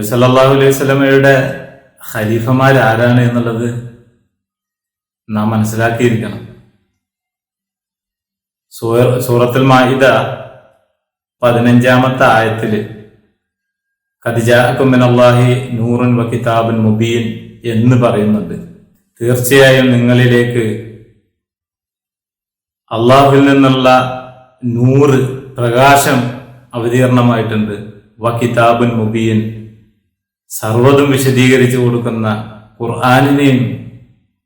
നബി സല്ലാഹു അലൈഹി സ്വലമയുടെ ഖലീഫമാർ ആരാണ് എന്നുള്ളത് നാം മനസ്സിലാക്കിയിരിക്കണം. സൂറ- സൂറത്തുൽ മാഹിദ പതിനഞ്ചാമത്തെ ആയത്തിൽ അള്ളാഹി നൂറുൻ വ മുബീൻ എന്ന് പറയുന്നുണ്ട്. തീർച്ചയായും നിങ്ങളിലേക്ക് അള്ളാഹുവിൽ നിന്നുള്ള നൂറ് പ്രകാശം അവതീർണമായിട്ടുണ്ട്. വ കിതാബുൻ മുബീൻ സർവതും വിശദീകരിച്ചു കൊടുക്കുന്ന ഖുർആാനിനെയും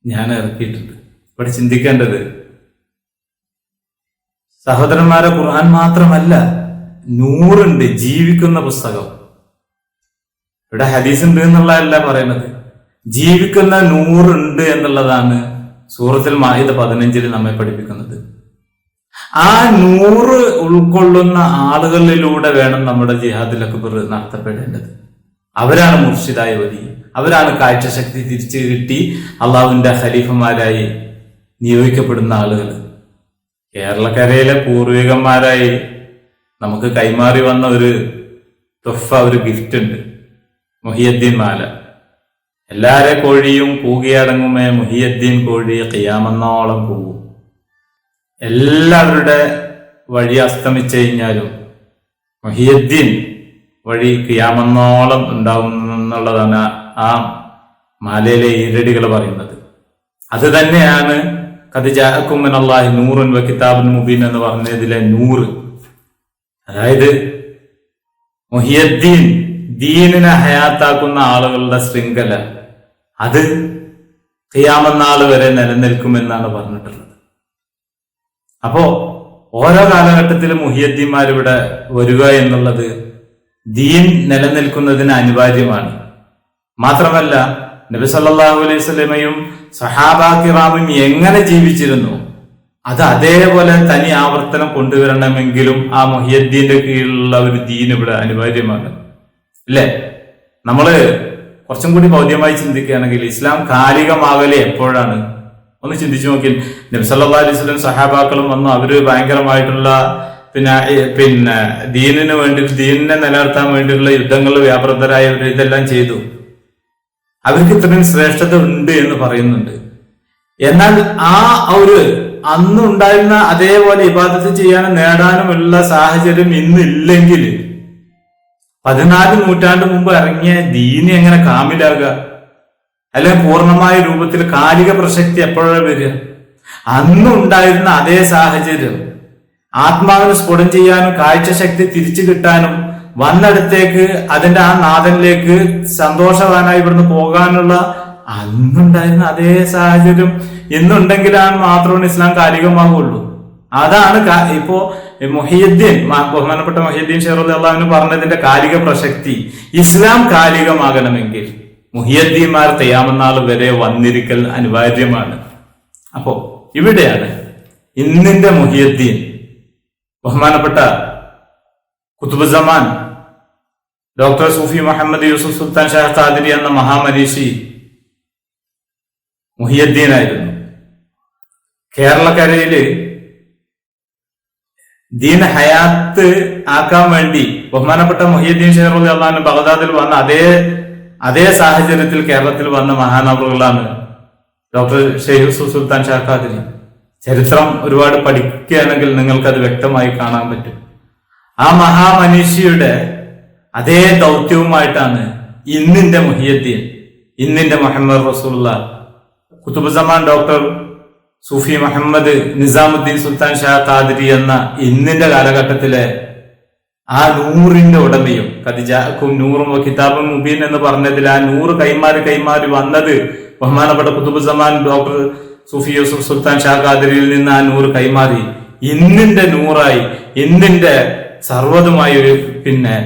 ഞാൻ ഇറക്കിയിട്ടുണ്ട്. ഇവിടെ ചിന്തിക്കേണ്ടത് സഹോദരന്മാരെ ഖുർആൻ മാത്രമല്ല നൂറുണ്ട് ജീവിക്കുന്ന പുസ്തകം. ഇവിടെ ഹദീസ് ഉണ്ട് എന്നുള്ളതല്ല പറയുന്നത്. ജീവിക്കുന്ന നൂറുണ്ട് എന്നുള്ളതാണ് സൂറത്തിൽ മാഹിദ പതിനഞ്ചിൽ നമ്മെ പഠിപ്പിക്കുന്നത്. ആ നൂറ് ഉൾക്കൊള്ളുന്ന ആളുകളിലൂടെ വേണം നമ്മുടെ ജിഹാദിലക്ബർ നടത്തപ്പെടേണ്ടത്. അവരാണ് മുർഷിദായ വലി. അവരാണ് കാഴ്ചശക്തി തിരിച്ചു കിട്ടി. അള്ളാഹുവിന്റെ ഖലീഫമാരായി നിയോഗിക്കപ്പെടുന്ന ആളുകൾ. കേരളക്കരയിലെ പൂർവികന്മാരായി നമുക്ക് കൈമാറി വന്ന ഒരു തൊഫ ഒരു ഗിഫ്റ്റ് ഉണ്ട്. മുഹിയദ്ദീൻ മാല. എല്ലാരെ കോഴിയും കൂകിയടങ്ങുമേ മുഹിയദ്ദീൻ കോഴി കിയാമെന്നോളം കൂവും എല്ലാവരുടെ വഴി അസ്തമിച്ചു കഴിഞ്ഞാലും മുഹിയദ്ദീൻ വഴി ക്യാമന്നോളം ഉണ്ടാവും എന്നുള്ളതാണ് ആ മാലയിലെ ഈരടികൾ പറയുന്നത്. അത് തന്നെയാണ് കതിജാഹക്കുമ്മനല്ലാഹി നൂറുൻ വ മുബീൻ എന്ന് പറഞ്ഞതിലെ നൂറ്. അതായത് മുഹിയദ്ദീൻ ദീനിനെ ഹയാത്താക്കുന്ന ആളുകളുടെ ശൃംഖല. അത് ഖിയാമന്നാൾ വരെ നിലനിൽക്കുമെന്നാണ് പറഞ്ഞിട്ടുള്ളത്. അപ്പോ ഓരോ കാലഘട്ടത്തിലും മുഹിയദ്ദീന്മാർ വരിക എന്നുള്ളത് ദീൻ നിലനിൽക്കുന്നതിന് അനിവാര്യമാണ്. മാത്രമല്ല നബി സല്ലല്ലാഹു അലൈഹി സ്വലമയും സഹാബാക്കിറാമും എങ്ങനെ ജീവിച്ചിരുന്നു? അത് അതേപോലെ തനി ആവർത്തനം കൊണ്ടുവരണമെങ്കിലും ആ മുഹിയദ്ദീന്റെ കീഴിലുള്ള ഒരു ദീൻ ഇവിടെ അനിവാര്യമാണ്. അല്ലേ? നമ്മൾ കുറച്ചും കൂടി ഭൗതികമായി ചിന്തിക്കുകയാണെങ്കിൽ ഇസ്ലാം കാലികമാകലെ എപ്പോഴാണ്? ഒന്ന് ചിന്തിച്ചു നോക്കി നബി സല്ലല്ലാഹു അലൈഹി വസല്ലം സഹാബാക്കളും വന്നു. അവർ ഭയങ്കരമായിട്ടുള്ള പിന്നെ പിന്നെ ദീനിന് വേണ്ടി ദീനിനെ നിലനിർത്താൻ വേണ്ടിയുള്ള യുദ്ധങ്ങൾ വ്യാപൃതരായവർ ഇതെല്ലാം ചെയ്തു. അവർക്ക് ഇത്രയും ശ്രേഷ്ഠത ഉണ്ട് എന്ന് പറയുന്നുണ്ട്. എന്നാൽ ആ ഒരു അന്ന് ഉണ്ടായിരുന്ന അതേപോലെ ഇബാദത്ത് ചെയ്യാനും നേടാനുമുള്ള സാഹചര്യം ഇന്നില്ലെങ്കിൽ പതിനാല് നൂറ്റാണ്ട് മുമ്പ് ഇറങ്ങിയ ദീനി എങ്ങനെ കാമിലാകുക? അല്ലെങ്കിൽ പൂർണമായ രൂപത്തിൽ കാലിക പ്രസക്തി എപ്പോഴാണ് വരിക? അന്നുണ്ടായിരുന്ന അതേ സാഹചര്യം ആത്മാവിന് സ്ഫുടം ചെയ്യാനും കാഴ്ചശക്തി തിരിച്ചു കിട്ടാനും വന്നടുത്തേക്ക് അതിന്റെ ആ നാഥനിലേക്ക് സന്തോഷവാനായി ഇവിടുന്ന് പോകാനുള്ള അന്നുണ്ടായിരുന്ന അതേ സാഹചര്യം ഇന്നുണ്ടെങ്കിലാണ് മാത്രമാണ് ഇസ്ലാം കാലികമാകുള്ളൂ അതാണ് ഇപ്പോ മൊഹിയുദ്ദീൻ ബഹുമാനപ്പെട്ട മൊഹിയുദ്ദീൻ ഷെറുൽ അള്ളാഹുവിന് പറഞ്ഞതിന്റെ കാലിക പ്രസക്തി ഇസ്ലാം കാലികമാകണമെങ്കിൽ മുഹിയദ്ദീന്മാർ തെയ്യാമനാൾ വരെ വന്നിരിക്കൽ അനിവാര്യമാണ്. അപ്പോ ഇവിടെയാണ് ഇന്നിന്റെ മുഹിയദ്ദീൻ ബഹുമാനപ്പെട്ട കുത്തുബുസമാൻ ഡോക്ടർ സൂഫി മുഹമ്മദ് യൂസുഫ് സുൽത്താൻ ഷാഹ് ഖാദിരി എന്ന മഹാമനീഷി മുഹിയദ്ദീനായിരുന്നു. കേരളക്കരയിൽ ദീൻ ഹയാത്ത് ആക്കാൻ വേണ്ടി ബഹുമാനപ്പെട്ട മുഹിയദ്ദീൻ ഷെയറുൽ അള്ളഹാൻ ബഗ്ദാദിൽ വന്ന അതേ അതേ സാഹചര്യത്തിൽ കേരളത്തിൽ വന്ന മഹാനവറുകളാണ് ഡോക്ടർ ഷെയ്ഖ് സുൽത്താൻ ഷാഖാദിരി ചരിത്രം ഒരുപാട് പഠിക്കുകയാണെങ്കിൽ നിങ്ങൾക്ക് അത് വ്യക്തമായി കാണാൻ പറ്റും. ആ മഹാമനീഷിയുടെ അതേ ദൗത്യവുമായിട്ടാണ് ഇന്നിന്റെ മുഹിയദ്ദീൻ ഇന്നിന്റെ മുഹമ്മദ് റസൂള്ള കുത്തുബുസമാൻ ഡോക്ടർ സൂഫി മുഹമ്മദ് നിസാമുദ്ദീൻ സുൽത്താൻ ഷാ ഖാദിരി എന്ന ഇന്നിന്റെ കാലഘട്ടത്തിലെ ആ നൂറിന്റെ ഉടമയും കതിജാക്കും നൂറും കിതാബും മുബീൻ എന്ന് പറഞ്ഞതിൽ ആ നൂറ് കൈമാറി കൈമാറി വന്നത് ബഹുമാനപ്പെട്ട കുത്തുബുസമാൻ ഡോക്ടർ സൂഫി യൂസുഫ് സുൽത്താൻ ഷാ ഖാദിരിയിൽ നിന്ന് ആ നൂറ് കൈമാറി. ഇന്നിന്റെ നൂറായി ഇന്നിന്റെ സർവതുമായി ഒരു പിന്നെ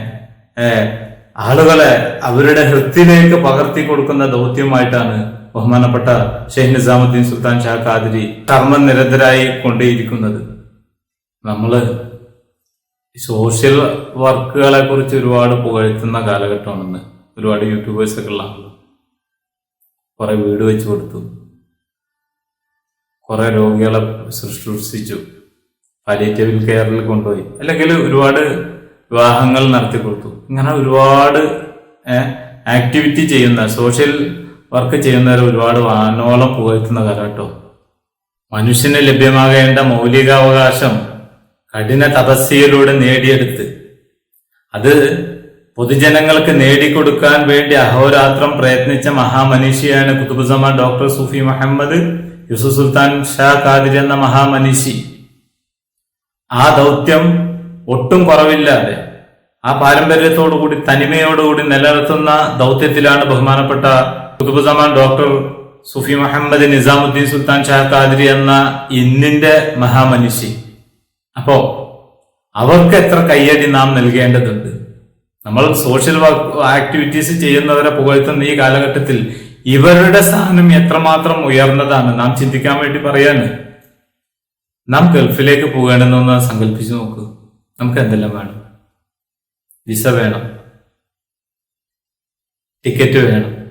ആളുകളെ അവരുടെ ഹൃത്തിലേക്ക് പകർത്തി കൊടുക്കുന്ന ദൗത്യമായിട്ടാണ് ബഹുമാനപ്പെട്ട ഷെയ്ഖ് നിസാമുദ്ദീൻ സുൽത്താൻ ഷാ ഖാദിരി കർമ്മനിരതരായി കൊണ്ടേയിരിക്കുന്നത്. നമ്മൾ സോഷ്യൽ വർക്കുകളെ കുറിച്ച് ഒരുപാട് പുകഴ്ത്തുന്ന കാലഘട്ടമാണെന്ന് ഒരുപാട് യൂട്യൂബേഴ്സൊക്കെ ഉള്ള കുറെ വീട് വെച്ച് കൊടുത്തു. കുറെ രോഗികളെ ശുശ്രൂഷിച്ചു. പാലിയേറ്റീവ് കെയറിൽ കൊണ്ടുപോയി. അല്ലെങ്കിൽ ഒരുപാട് വിവാഹങ്ങൾ നടത്തി കൊടുത്തു. ഇങ്ങനെ ഒരുപാട് ആക്ടിവിറ്റി ചെയ്യുന്ന സോഷ്യൽ വർക്ക് ചെയ്യുന്നവർ ഒരുപാട് വാനോളം പുകഴ്ത്തുന്ന കാലഘട്ടോ മനുഷ്യന് ലഭ്യമാകേണ്ട മൗലികാവകാശം കഠിന തപസ്യയിലൂടെ നേടിയെടുത്ത്. അത് പൊതുജനങ്ങൾക്ക് നേടിക്കൊടുക്കാൻ വേണ്ടി അഹോരാത്രം പ്രയത്നിച്ച മഹാമനുഷ്യയാണ് കുത്തുബുസമാൻ ഡോക്ടർ സൂഫി മുഹമ്മദ്. യൂസുഫ് സുൽത്താൻ ഷാ ഖാദിർ എന്ന മഹാമനീഷി. ആ ദൗത്യം ഒട്ടും കുറവില്ലാതെ ആ പാരമ്പര്യത്തോടുകൂടി തനിമയോടുകൂടി നിലനിർത്തുന്ന ദൗത്യത്തിലാണ് ബഹുമാനപ്പെട്ട കുതുബുസമാൻ ഡോക്ടർ സുഫി മുഹമ്മദ് നിസാമുദ്ദീൻ സുൽത്താൻ ഷാ ഖാദിരി എന്ന ഇന്നിന്റെ മഹാമനുഷി. അപ്പോ അവർക്ക് എത്ര കയ്യടി നാം നൽകേണ്ടതുണ്ട്? നമ്മൾ സോഷ്യൽ ആക്ടിവിറ്റീസ് ചെയ്യുന്നവരെ പുകഴ്ത്തുന്ന ഈ കാലഘട്ടത്തിൽ ഇവരുടെ സ്ഥാനം എത്രമാത്രം ഉയർന്നതാണ്? നാം ചിന്തിക്കാൻ വേണ്ടി പറയാണ്. നാം ഗൾഫിലേക്ക് പോകണമെന്നൊന്ന് സങ്കല്പിച്ചു നോക്കൂ. നമുക്ക് എന്തെല്ലാം വേണം? വിസ വേണം. ടിക്കറ്റ് വേണം.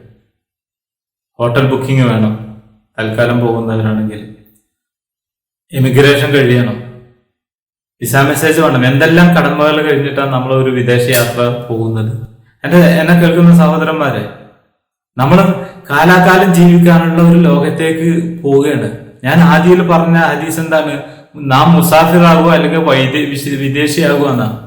ഹോട്ടൽ ബുക്കിംഗ് വേണം. തൽക്കാലം പോകുന്നവരാണെങ്കിൽ. ഇമിഗ്രേഷൻ കഴിയണം. വിസ മെസ്സേജ് വേണം. എന്തെല്ലാം കടമകൾ കഴിഞ്ഞിട്ടാണ് നമ്മൾ ഒരു വിദേശ യാത്ര പോകുന്നത്? എന്റെ എന്നെ കേൾക്കുന്ന സഹോദരന്മാരെ നമ്മൾ കാലാകാലം ജീവിക്കാനുള്ള ഒരു ലോകത്തേക്ക് പോവുകയാണ്. ഞാൻ ആദ്യയിൽ പറഞ്ഞ ഹദീസ് എന്താണ്? നാം മുസാഫിറാകുക അല്ലെങ്കിൽ വൈദ്യ വിദേശിയാകുക എന്നാ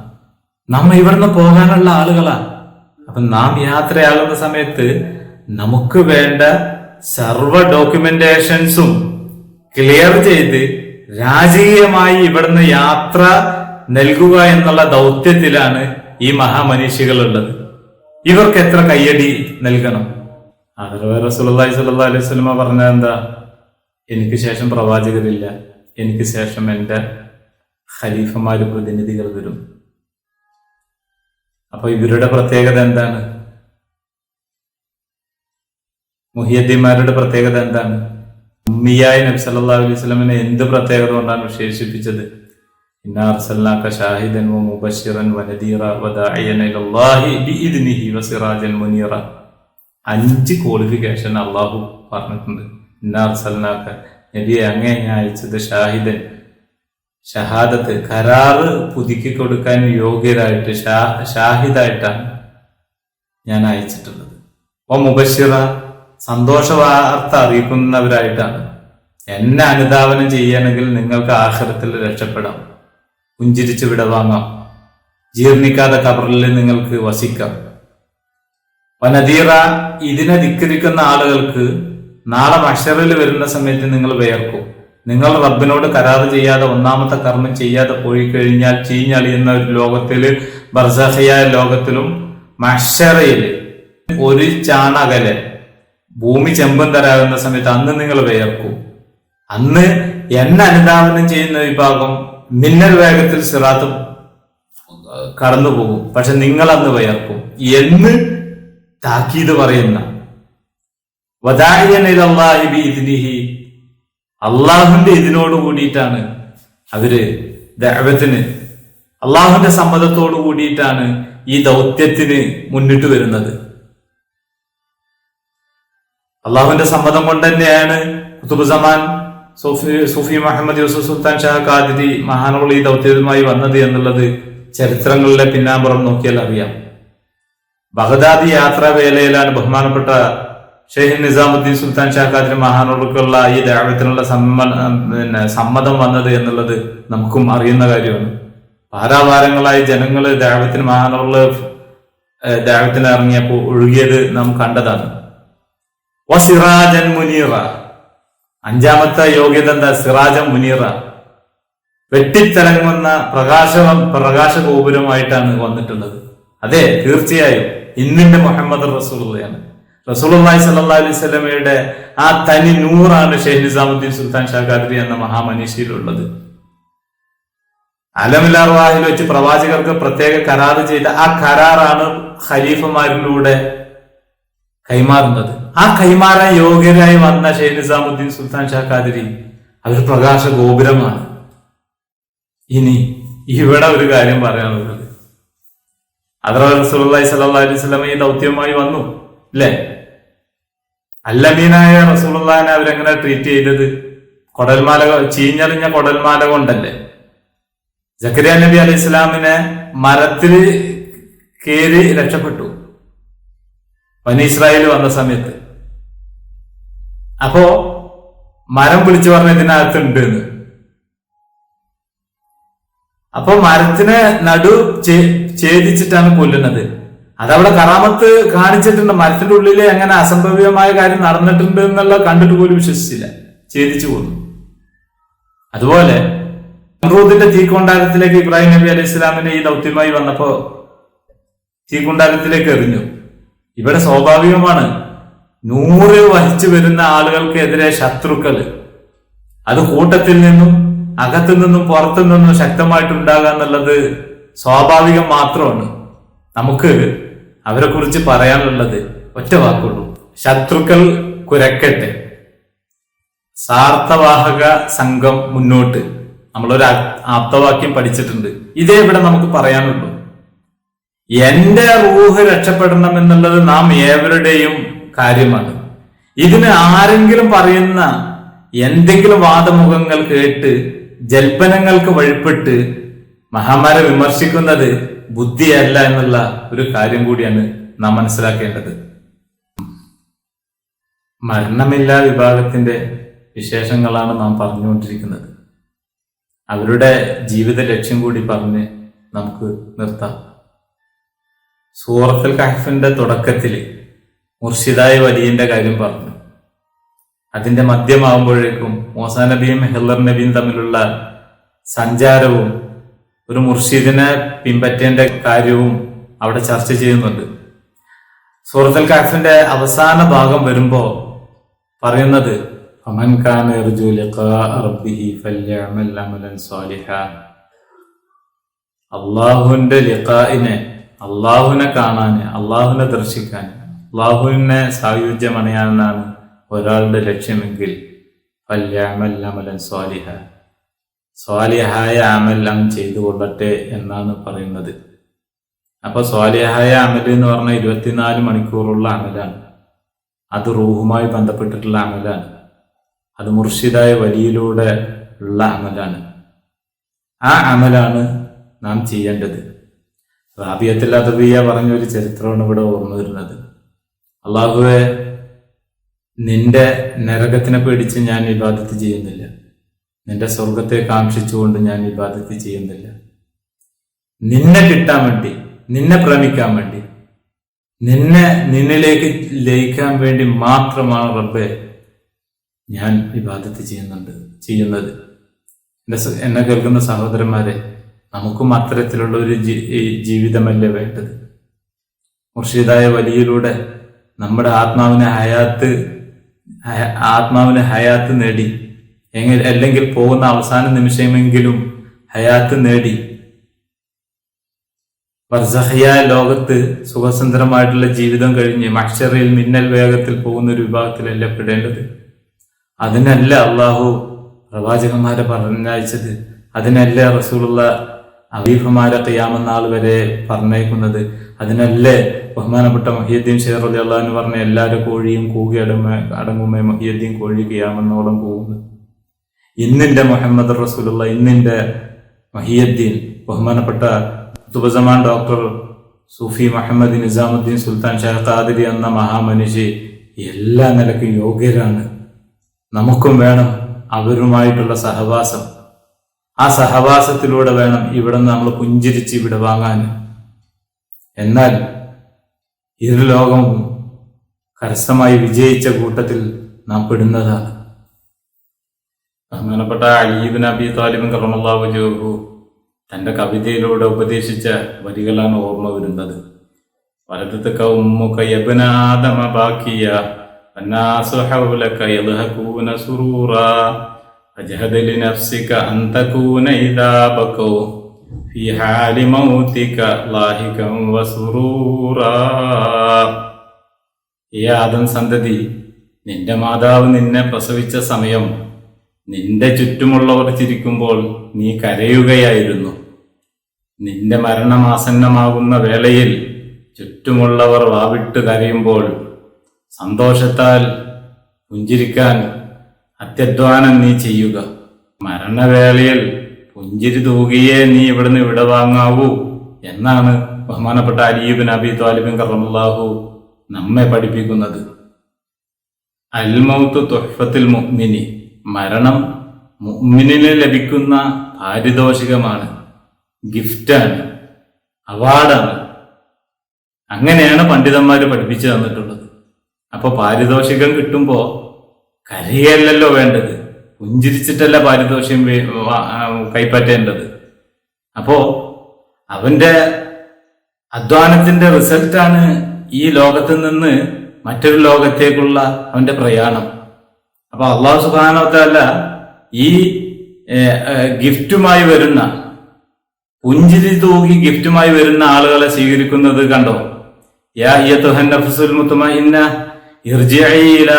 നമ്മ ഇവിടുന്ന് പോകാനുള്ള ആളുകളാ. അപ്പൊ നാം യാത്രയാകുന്ന സമയത്ത് നമുക്ക് വേണ്ട സർവ ഡോക്യുമെന്റേഷൻസും ക്ലിയർ ചെയ്ത് രാജകീയമായി ഇവിടുന്ന് യാത്ര നൽകുക എന്നുള്ള ദൗത്യത്തിലാണ് ഈ മഹാമനീഷികളുള്ളത്. ഇവർക്ക് എത്ര കയ്യടി നൽകണം? റസൂലുള്ളാഹി സ്വല്ലല്ലാഹി അലൈഹി വസല്ലമ പറഞ്ഞ എന്താ? എനിക്ക് ശേഷം പ്രവാചകരില്ല. എനിക്ക് ശേഷം എന്റെ ഖലീഫമാര് പ്രതിനിധികൾ വരും. അപ്പൊ ഇവരുടെ പ്രത്യേകത എന്താണ്? മുഹിയദ്ദീൻമാരുടെ പ്രത്യേകത എന്താണ്? ഉമ്മിയായ നബി അലൈഹി സ്വലമിനെ എന്ത് പ്രത്യേകത കൊണ്ടാണ് വിശേഷിപ്പിച്ചത്? ഇന്നാ അർസൽനാക ഷാഹിദൻ വ വനദീറ വ നദീറ വ ദാഇയൻ ഇലല്ലാഹി ബിഇദ്നിഹി വ സിറാജൻ മുനീറ. അഞ്ച് ക്വാളിഫിക്കേഷൻ അള്ളാഹു പറഞ്ഞിട്ടുണ്ട്. ഇന്നാ അർസൽനാക നബിയെ അങ്ങേ ഞാൻ അയച്ചത് ഷാഹിദൻ ഷഹാദത്ത് കരാറ് പുതുക്കി കൊടുക്കാൻ യോഗ്യരായിട്ട് ഷാ- ഷാഹിദായിട്ടാണ് ഞാൻ അയച്ചിട്ടുള്ളത്. ഓ മുബഷിറ സന്തോഷ വാർത്ത അറിയിക്കുന്നവരായിട്ടാണ്. എന്നെ അനുധാവനം ചെയ്യണമെങ്കിൽ നിങ്ങൾക്ക് ആഹ്ലത്തിൽ രക്ഷപ്പെടാം. പുഞ്ചിരിച്ച് വിടവാങ്ങാം. ജീർണിക്കാതെ കബറിൽ നിങ്ങൾക്ക് വസിക്കാം. വനദീറ ഇതിനെ ധിക്കരിക്കുന്ന ആളുകൾക്ക് നാളെ മഷറിൽ വരുന്ന സമയത്ത് നിങ്ങൾ വിയർക്കും. നിങ്ങൾ റബ്ബിനോട് കരാറ് ചെയ്യാതെ ഒന്നാമത്തെ കർമ്മം ചെയ്യാതെ പോയി കഴിഞ്ഞാൽ ചീഞ്ഞളിയുന്ന ഒരു ലോകത്തിൽ ബർസഹയായ ലോകത്തിലും മഷറയിൽ ഒരു ചാണകലെ ഭൂമി ചെമ്പൻ തരാകുന്ന സമയത്ത് അന്ന് നിങ്ങൾ വിയർക്കും. അന്ന് എന്നെ അനുധാവനം ചെയ്യുന്ന വിഭാഗം മിന്നൽ വേഗത്തിൽ സിറാത്ത് കടന്നു പോകും പക്ഷെ നിങ്ങൾ അന്ന് വിയർക്കും. എന്ന് താക്കീത് പറയുന്ന. അള്ളാഹുന്റെ ഇതിനോട് കൂടിയിട്ടാണ് അവർ ദൈവത്തിന് അള്ളാഹുന്റെ സമ്മതത്തോട് കൂടിയിട്ടാണ് ഈ ദൗത്യത്തിന് മുന്നിട്ട് വരുന്നത്. അള്ളാഹുവിന്റെ സമ്മതം കൊണ്ട് തന്നെയാണ് കുത്തുബുസമാൻ സൂഫി സൂഫി മുഹമ്മദ് യൂസുഫ് സുൽത്താൻ ഷാ ഖാദിരി മഹാനോൾ ഈ ദൗത്യവുമായി വന്നത് എന്നുള്ളത് ചരിത്രങ്ങളിലെ പിന്നാമ്പുറം നോക്കിയാൽ അറിയാം. ബഗദാദി യാത്രാവേളയിലാണ് ബഹുമാനപ്പെട്ട ഷെയ്ഖ് നിസാമുദ്ദീൻ സുൽത്താൻ ഷാഖാദിന് മഹാനോർക്കുള്ള ഈ ദേവത്തിനുള്ള പിന്നെ സമ്മതം വന്നത് എന്നുള്ളത് നമുക്കും അറിയുന്ന കാര്യമാണ്. പാരാവാരങ്ങളായി ജനങ്ങൾ ദേവത്തിന് മഹാനുള്ള ദേവത്തിന് ഇറങ്ങിയപ്പോൾ ഒഴുകിയത് നാം കണ്ടതാണ്. സിറാജൻ മുനീറ. അഞ്ചാമത്തെ യോഗ്യത എന്താ? സിറാജൻ മുനീറ. വെട്ടിത്തിളങ്ങുന്ന പ്രകാശ പ്രകാശ ഗോപുരമായിട്ടാണ് വന്നിട്ടുള്ളത്. അതെ തീർച്ചയായും. ഇന്നിന്റെ മുഹമ്മദ് റസൂലുള്ളയാണ്. റസൂലുള്ളാഹി സ്വല്ലല്ലാഹി അലൈഹി സ്വലമയുടെ ആ തനി നൂറാണ് ഷെയ്ഖ് നിസാമുദ്ദീൻ സുൽത്താൻ ഷാ ഖാദ്രി എന്ന മഹാമനീഷിയിലുള്ളത്. അലമിലാർവാഹിൽ വെച്ച് പ്രവാചകർക്ക് പ്രത്യേക കരാർ ചെയ്ത ആ കരാറാണ് ഖലീഫമാരിലൂടെ കൈമാറുന്നത്. ആ കൈമാറാൻ യോഗ്യരായി വന്ന ഷെയ്ഖ് നിസാമുദ്ദീൻ സുൽത്താൻ ഷാ ഖാദരി അവർ പ്രകാശ ഗോപുരമാണ് ഇനി ഇവിടെ ഒരു കാര്യം പറയാനുള്ളത്. സ്വല്ലല്ലാഹി അലൈഹി ഈ ദൗത്യവുമായി വന്നു അല്ലേ അല്ലമീനായ റസൂലുള്ളാഹിനെ അവരെങ്ങനെ ട്രീറ്റ് ചെയ്തത്? കൊടൽമാല ചീഞ്ഞറിഞ്ഞ കൊടൽമാല കൊണ്ടല്ലേ? ജക്കരിയ നബി അലൈഹി ഇസ്ലാമിനെ മരത്തിൽ കയറി രക്ഷപ്പെട്ടു വനി ഇസ്രായേൽ വന്ന സമയത്ത്. അപ്പോ മരം വിളിച്ചു പറഞ്ഞ ഇതിനകത്തുണ്ട് എന്ന്. അപ്പൊ മരത്തിനെ നടു ഛേദിച്ചിട്ടാണ് കൊല്ലുന്നത്. അതവിടെ കറാമത്ത് കാണിച്ചിട്ടുണ്ട്. മരത്തിന്റെ ഉള്ളിൽ അങ്ങനെ അസംഭവ്യമായ കാര്യം നടന്നിട്ടുണ്ട് എന്നുള്ള കണ്ടിട്ട് പോലും വിശ്വസിച്ചില്ല. ഛേദിച്ചു പോന്നു അതുപോലെ അമ്രൂദിന്റെ തീക്കൊണ്ടാരത്തിലേക്ക് ഇബ്രാഹിം നബി അലൈഹി ഇസ്ലാമിന് ഈ ദൗത്യമായി വന്നപ്പോ തീക്കൊണ്ടാരത്തിലേക്ക് എറിഞ്ഞു. ഇവിടെ സ്വാഭാവികമാണ് നൂറ് വഹിച്ചു വരുന്ന ആളുകൾക്കെതിരെ ശത്രുക്കൾ അത് കൂട്ടത്തിൽ നിന്നും അകത്തു നിന്നും പുറത്തു നിന്നും ശക്തമായിട്ടുണ്ടാകുക എന്നുള്ളത് സ്വാഭാവികം മാത്രമാണ്. നമുക്ക് അവരെ കുറിച്ച് പറയാനുള്ളത് ഒറ്റ വാക്കുള്ളൂ. ശത്രുക്കൾ കുരക്കട്ടെ. സാർത്ഥവാഹക സംഘം മുന്നോട്ട്. നമ്മളൊരു ആപ്തവാക്യം പഠിച്ചിട്ടുണ്ട്. ഇതേ ഇവിടെ നമുക്ക് പറയാനുള്ളൂ. എന്റെ റൂഹ് രക്ഷപ്പെടണം എന്നുള്ളത് നാം ഏവരുടെയും കാര്യമാണ്. ഇതിന് ആരെങ്കിലും പറയുന്ന എന്തെങ്കിലും വാദമുഖങ്ങൾ കേട്ട് ജൽപ്പനങ്ങൾക്ക് വഴിപ്പെട്ട് മഹാമാരെ വിമർശിക്കുന്നത് ബുദ്ധിയല്ല എന്നുള്ള ഒരു കാര്യം കൂടിയാണ് നാം മനസ്സിലാക്കേണ്ടത്. മരണമില്ലാ വിഭാഗത്തിന്റെ വിശേഷങ്ങളാണ് നാം പറഞ്ഞുകൊണ്ടിരിക്കുന്നത്. അവരുടെ ജീവിത ലക്ഷ്യം കൂടി പറഞ്ഞ് നമുക്ക് നിർത്താം. സൂറത്തുൽ കഹഫിന്റെ തുടക്കത്തിൽ മുർഷിദായ വലിയന്റെ കാര്യം പറഞ്ഞു. അതിന്റെ മധ്യമാകുമ്പോഴേക്കും മോസാ നബിയും ഹില്ലർ നബിയും തമ്മിലുള്ള സഞ്ചാരവും ഒരു മുർഷീദിനെ പിൻപറ്റേണ്ട കാര്യവും അവിടെ ചർച്ച ചെയ്യുന്നുണ്ട്. സൂറത്തുൽ കാഫിന്റെ അവസാന ഭാഗം വരുമ്പോൾ പറയുന്നത് അള്ളാഹുവിന്റെ ലിഖാഇനെ അള്ളാഹുവിനെ കാണാൻ അള്ളാഹുവിനെ ദർശിക്കാൻ അള്ളാഹുവിനെ സായുജ്യമണയാനാണ് ഒരാളുടെ ലക്ഷ്യമെങ്കിൽ ഫല്യഅമൽ അമലൻ സ്വാലിഹ. സ്വാലിഹായ അവൻ ചെയ്തു കൊള്ളട്ടെ എന്നാണ് പറയുന്നത്. അപ്പോൾ സ്വാലിഹായ അമൽ എന്ന് പറഞ്ഞാൽ ഇരുപത്തിനാല് മണിക്കൂറുള്ള അമലാണ്. അത് റൂഹുമായി ബന്ധപ്പെട്ടിട്ടുള്ള അമലാണ്. അത് മുർഷിദായ വലിയിലൂടെ ഉള്ള അമലാണ്. ആ അമലാണ് നാം ചെയ്യേണ്ടത്. റാബിയത്തിൽ അതബിയ പറഞ്ഞ ഒരു ചരിത്രമാണ് ഇവിടെ ഓർമ്മ വരുന്നത്. അള്ളാഹുവെ നിന്റെ നരകത്തിനെ പേടിച്ച് ഞാൻ വിവാദത്ത് ചെയ്യുന്നില്ല. നിന്റെ സ്വർഗത്തെ കാക്ഷിച്ചുകൊണ്ട് ഞാൻ വിവാദത്ത് ചെയ്യുന്നില്ല. നിന്നെ കിട്ടാൻ വേണ്ടി നിന്നെ പ്രേമിക്കാൻ വേണ്ടി നിന്നെ നിന്നിലേക്ക് ലയിക്കാൻ വേണ്ടി മാത്രമാണ് റബ്ബെ ഞാൻ വിവാദത്ത് ചെയ്യുന്നുണ്ട് ചെയ്യുന്നത്. എന്റെ എന്നെ കേൾക്കുന്ന സഹോദരന്മാരെ നമുക്കും അത്തരത്തിലുള്ള ഒരു ജീവിതമല്ലേ വേണ്ടത്? മുർഷിദായ വലിയിലൂടെ നമ്മുടെ ആത്മാവിനെ ഹയാത്ത് ഹയ- ആത്മാവിന് ഹയാത്ത് നേടി. എങ്ങനെ അല്ലെങ്കിൽ പോകുന്ന അവസാന നിമിഷമെങ്കിലും ഹയാത്ത് നേടി. വർസഹയായ ലോകത്ത് സുഖസുന്ദരമായിട്ടുള്ള ജീവിതം കഴിഞ്ഞ് മക്ഷറിൽ മിന്നൽ വേഗത്തിൽ പോകുന്ന ഒരു വിഭാഗത്തിലല്ല പെടേണ്ടത്? അതിനല്ല അള്ളാഹു പ്രവാചകന്മാരെ പറഞ്ഞയച്ചത്. അതിനല്ല റസൂലുള്ള അബീഫമാരെ കയ്യാമെന്നാൾ വരെ പറഞ്ഞേക്കുന്നത് അതിനല്ലേ ബഹുമാനപ്പെട്ട മഹിയുദ്ദീൻ ഷെയർ അലി പറഞ്ഞ എല്ലാവരും കോഴിയും കൂകി അടമ അടങ്ങുമേ മഹിയുദ്ദീൻ കോഴി കിയാമെന്നോളം പോകുന്നു. ഇന്നിന്റെ മുഹമ്മദ് റസൂലുള്ള ഇന്നിന്റെ മഹിയുദ്ദീൻ ബഹുമാനപ്പെട്ട തുബസമാൻ ഡോക്ടർ സൂഫി മുഹമ്മദ് നിസാമുദ്ദീൻ സുൽത്താൻ ഷാഹ് ഖാദിരി എന്ന മഹാമനുഷ്യ എല്ലാ നിലക്കും യോഗ്യരാണ്. നമുക്കും വേണം അവരുമായിട്ടുള്ള സഹവാസം. ആ സഹവാസത്തിലൂടെ വേണം ഇവിടെ നമ്മൾ പുഞ്ചിരിച്ച് ഇവിടെ വാങ്ങാൻ. എന്നാൽ ഇരു ലോകവും കരസ്ഥമായി വിജയിച്ച കൂട്ടത്തിൽ നാം പെടുന്നതാണ്. ബഹുമാനപ്പെട്ട അലീബിൻ അബി താലിബിൻ കറമുല്ലാബു ജോഹു തന്റെ കവിതയിലൂടെ ഉപദേശിച്ച വരികളാണ് ഓർമ്മ വരുന്നത്. വലതുത്തക്ക അജഹദലി നഫ്സിക അന്തകൂന ഇതാ في حال موتك لاهكا وسرورا ഈ ആദം സന്തതി നിന്റെ മാതാവ് നിന്നെ പ്രസവിച്ച സമയം നിന്റെ ചുറ്റുമുള്ളവർ ചിരിക്കുമ്പോൾ നീ കരയുകയായിരുന്നു നിന്റെ മരണമാസന്നമാകുന്ന വേളയിൽ ചുറ്റുമുള്ളവർ വാവിട്ട് കരയുമ്പോൾ സന്തോഷത്താൽ പുഞ്ചിരിക്കാൻ അത്യധ്വാനം നീ ചെയ്യുക മരണവേളയിൽ പുഞ്ചിരി തൂകിയേ നീ ഇവിടുന്ന് ഇവിടെ വാങ്ങാവൂ എന്നാണ് ബഹുമാനപ്പെട്ട അലീബിൻ അബി താലിബിൻ കറമുല്ലാഹു നമ്മെ പഠിപ്പിക്കുന്നത്. അൽമൗത്ത് തൊഹഫത്തിൽ മുഗ്മിനി മരണം മുഗ്മിനിന് ലഭിക്കുന്ന പാരിതോഷികമാണ് ഗിഫ്റ്റാണ് അവാർഡാണ്. അങ്ങനെയാണ് പണ്ഡിതന്മാർ പഠിപ്പിച്ചു തന്നിട്ടുള്ളത്. അപ്പൊ പാരിതോഷികം കിട്ടുമ്പോ കരയല്ലല്ലോ വേണ്ടത്. പുഞ്ചിരിച്ചിട്ടല്ല പാരിതോഷ്യം കൈപ്പറ്റേണ്ടത്. അപ്പോ അവന്റെ അധ്വാനത്തിന്റെ റിസൾട്ടാണ് ഈ ലോകത്ത് നിന്ന് മറ്റൊരു ലോകത്തേക്കുള്ള അവന്റെ പ്രയാണം. അപ്പൊ അള്ളാഹു സുബാനോത്തല്ല ഈ ഗിഫ്റ്റുമായി വരുന്ന പുഞ്ചിരി തൂകി ഗിഫ്റ്റുമായി വരുന്ന ആളുകളെ സ്വീകരിക്കുന്നത് കണ്ടോ? യാ നഫ്സുൽ മുത്മഇന്ന ഇർജിഇ ഇലാ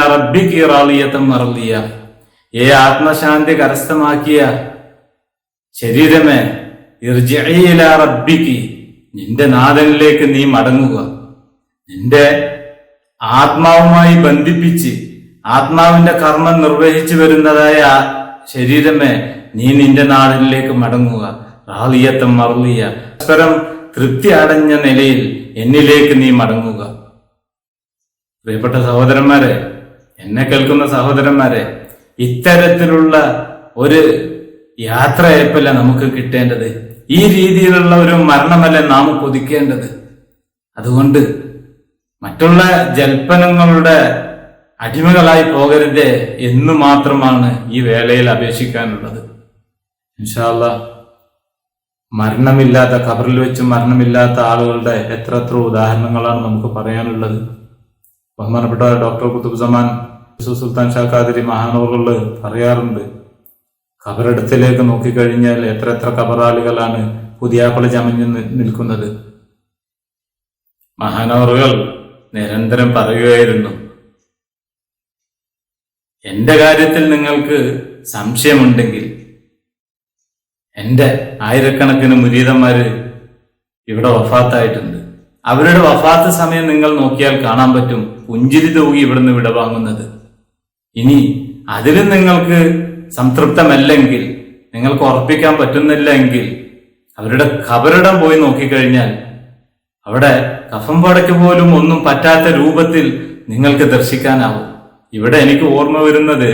ഏ ആത്മശാന്തി കരസ്ഥമാക്കിയ ശരീരമേ റബ്ബികി നിന്റെ നാഥനിലേക്ക് നീ മടങ്ങുക. നിന്റെ ആത്മാവുമായി ബന്ധിപ്പിച്ച് ആത്മാവിന്റെ കർമ്മം നിർവഹിച്ചു വരുന്നതായ ശരീരമേ നീ നിന്റെ നാടിലേക്ക് മടങ്ങുക. റാളിയത്തം മറളിയ പരസ്പരം തൃപ്തി അടഞ്ഞ നിലയിൽ എന്നിലേക്ക് നീ മടങ്ങുക. പ്രിയപ്പെട്ട സഹോദരന്മാരെ എന്നെ കേൾക്കുന്ന സഹോദരന്മാരെ ഇത്തരത്തിലുള്ള ഒരു യാത്രയപ്പല്ല നമുക്ക് കിട്ടേണ്ടത്. ഈ രീതിയിലുള്ള ഒരു മരണമല്ല നാം കൊതിക്കേണ്ടത്. അതുകൊണ്ട് മറ്റുള്ള ജൽപ്പനങ്ങളുടെ അടിമകളായി പോകരുത് എന്ന് മാത്രമാണ് ഈ വേളയിൽ അപേക്ഷിക്കാനുള്ളത്. ഇൻഷാല്ല മരണമില്ലാത്ത ഖബറിൽ വെച്ച് മരണമില്ലാത്ത ആളുകളുടെ എത്ര എത്ര ഉദാഹരണങ്ങളാണ് നമുക്ക് പറയാനുള്ളത്. ബഹുമാനപ്പെട്ട ഡോക്ടർ കുത്തുബ്സമാൻ യൂസുഫ് സുൽത്താൻ ഷാ ഖാദിരി മഹാനവറുകൾ പറയാറുണ്ട് ഖബറെടുത്തിലേക്ക് നോക്കിക്കഴിഞ്ഞാൽ എത്ര എത്ര ഖബറാളികളാണ് പുതിയാപ്പള ചമഞ്ഞു നിൽക്കുന്നത്. മഹാനവറുകൾ നിരന്തരം പറയുകയായിരുന്നു എന്റെ കാര്യത്തിൽ നിങ്ങൾക്ക് സംശയമുണ്ടെങ്കിൽ എന്റെ ആയിരക്കണക്കിന് മുരീതന്മാര് ഇവിടെ വഫാത്തായിട്ടുണ്ട്. അവരുടെ വഫാത്ത് സമയം നിങ്ങൾ നോക്കിയാൽ കാണാൻ പറ്റും പുഞ്ചിരി തൂകി ഇവിടുന്ന് വിട വാങ്ങുന്നത് ഇനി അതിലും നിങ്ങൾക്ക് സംതൃപ്തമല്ലെങ്കിൽ നിങ്ങൾക്ക് ഉറപ്പിക്കാൻ പറ്റുന്നില്ല എങ്കിൽ അവരുടെ ഖബറിടം പോയി നോക്കിക്കഴിഞ്ഞാൽ അവിടെ കഫം പടയ്ക്ക് പോലും ഒന്നും പറ്റാത്ത രൂപത്തിൽ നിങ്ങൾക്ക് ദർശിക്കാനാവും. ഇവിടെ എനിക്ക് ഓർമ്മ വരുന്നത്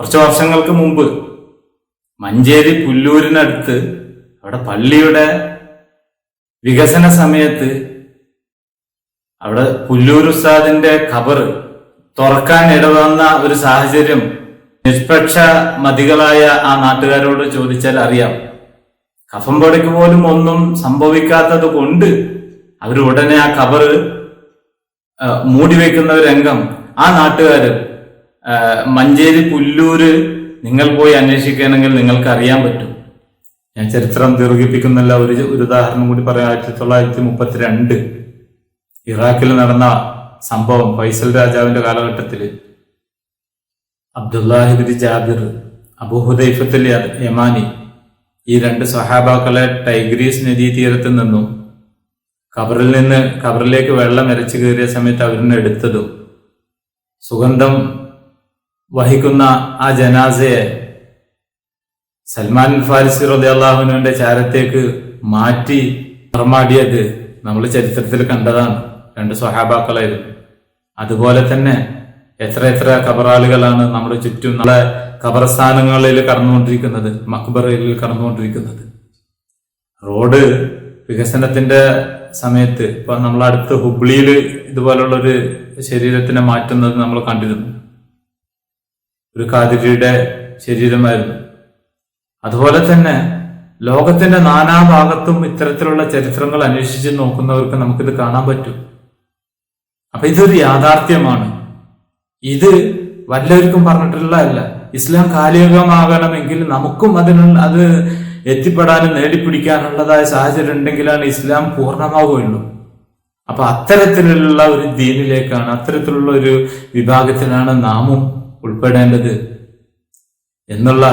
കുറച്ച് വർഷങ്ങൾക്ക് മുമ്പ് മഞ്ചേരി പുല്ലൂരിനടുത്ത് അവിടെ പള്ളിയുടെ വികസന സമയത്ത് അവിടെ പുല്ലൂർ ഉസ്താദിന്റെ ഖബർ തുറക്കാൻ ഇടവന്ന ഒരു സാഹചര്യം നിഷ്പക്ഷ മതികളായ ആ നാട്ടുകാരോട് ചോദിച്ചാൽ അറിയാം. കഫംപൊടിക്ക് പോലും ഒന്നും സംഭവിക്കാത്തത് കൊണ്ട് അവർ ഉടനെ ആ ഖബർ മൂടിവെക്കുന്ന ഒരു രംഗം. ആ നാട്ടുകാർ മഞ്ചേരി പുല്ലൂര് നിങ്ങൾ പോയി അന്വേഷിക്കണമെങ്കിൽ നിങ്ങൾക്ക് അറിയാൻ പറ്റും. ഞാൻ ചരിത്രം ദീർഘിപ്പിക്കുന്നല്ല. ഒരു ഉദാഹരണം കൂടി പറയാം. ആയിരത്തി തൊള്ളായിരത്തി മുപ്പത്തിരണ്ട് ഇറാഖിൽ നടന്ന സംഭവം ഫൈസൽ രാജാവിന്റെ കാലഘട്ടത്തിൽ അബ്ദുല്ലാഹിബിൻ ജാബിർ അബുഹുദൈഫത്തുൽ യമാനി ഈ രണ്ട് സഹാബാക്കളെ ടൈഗ്രീസ് നദീ തീരത്ത് നിന്നും കബറിൽ നിന്ന് കബറിലേക്ക് വെള്ളം ഇരച്ചു കയറിയ സമയത്ത് അവരിനെ എടുത്തതും സുഗന്ധം വഹിക്കുന്ന ആ ജനാസയെ സൽമാൻ ഫാരിസി റളിയല്ലാഹുവിന്റെ ചാരത്തേക്ക് മാറ്റി നിർമാടിയത് നമ്മൾ ചരിത്രത്തിൽ കണ്ടതാണ്. രണ്ട് സ്വഹാബാക്കളായിരുന്നു. അതുപോലെ തന്നെ എത്ര എത്ര കബറാളികളാണ് നമ്മുടെ ചുറ്റും നമ്മളെ കബറസ്ഥാനങ്ങളിൽ കടന്നുകൊണ്ടിരിക്കുന്നത് മക്ബറയിൽ കടന്നുകൊണ്ടിരിക്കുന്നത്. റോഡ് വികസനത്തിന്റെ സമയത്ത് ഇപ്പൊ നമ്മൾ അടുത്ത് ഹുബ്ലിയിൽ ഇതുപോലുള്ള ഒരു ശരീരത്തിനെ മാറ്റുന്നത് നമ്മൾ കണ്ടിരുന്നു. ഒരു കാതിരിയുടെ ശരീരമായിരുന്നു. അതുപോലെ തന്നെ ലോകത്തിന്റെ നാനാഭാഗത്തും ഇത്തരത്തിലുള്ള ചരിത്രങ്ങൾ അന്വേഷിച്ച് നോക്കുന്നവർക്ക് നമുക്കിത് കാണാൻ പറ്റും. അപ്പൊ ഇതൊരു യാഥാർത്ഥ്യമാണ്. ഇത് വല്ലവർക്കും പറഞ്ഞിട്ടുള്ളതല്ല. ഇസ്ലാം കാലികമാകണമെങ്കിൽ നമുക്കും അതിനുള്ള അത് എത്തിപ്പെടാനും നേടിപ്പിടിക്കാനുള്ളതായ സാഹചര്യം ഉണ്ടെങ്കിലാണ് ഇസ്ലാം പൂർണമാവുകയുള്ളൂ. അപ്പൊ അത്തരത്തിലുള്ള ഒരു ദീനിലേക്കാണ് അത്തരത്തിലുള്ള ഒരു വിഭാഗത്തിലാണ് നാമും ഉൾപ്പെടേണ്ടത് എന്നുള്ള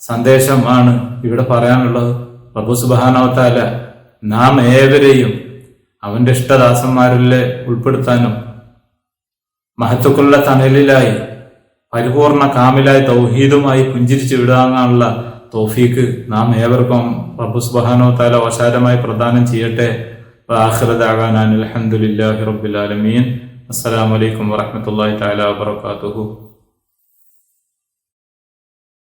സന്ദേശമാണ് ഇവിടെ പറയാനുള്ളത്. പ്രഭു സുബാനവത്താല നാം ഏവരെയും അവന്റെ ഇഷ്ടദാസന്മാരിൽ ഉൾപ്പെടുത്താനും മഹത്വക്കുള്ള തണലിലായി പരിപൂർണ കാമിലായി തൗഹീദുമായി പുഞ്ചിരിച്ചു വിടാനുള്ള തോഫീക്ക് നാം ഏവർക്കും റബ്ബു സുബാനോ തല വശാരമായി പ്രദാനം ചെയ്യട്ടെ. ആഹ്റദാകാൻ അലഹമുല്ലാഹി റബ്ബുലാലമീൻ അസ്സലാമലൈക്കും വറഹമത്തല്ലാ താല വാബർക്കാത്തുഹു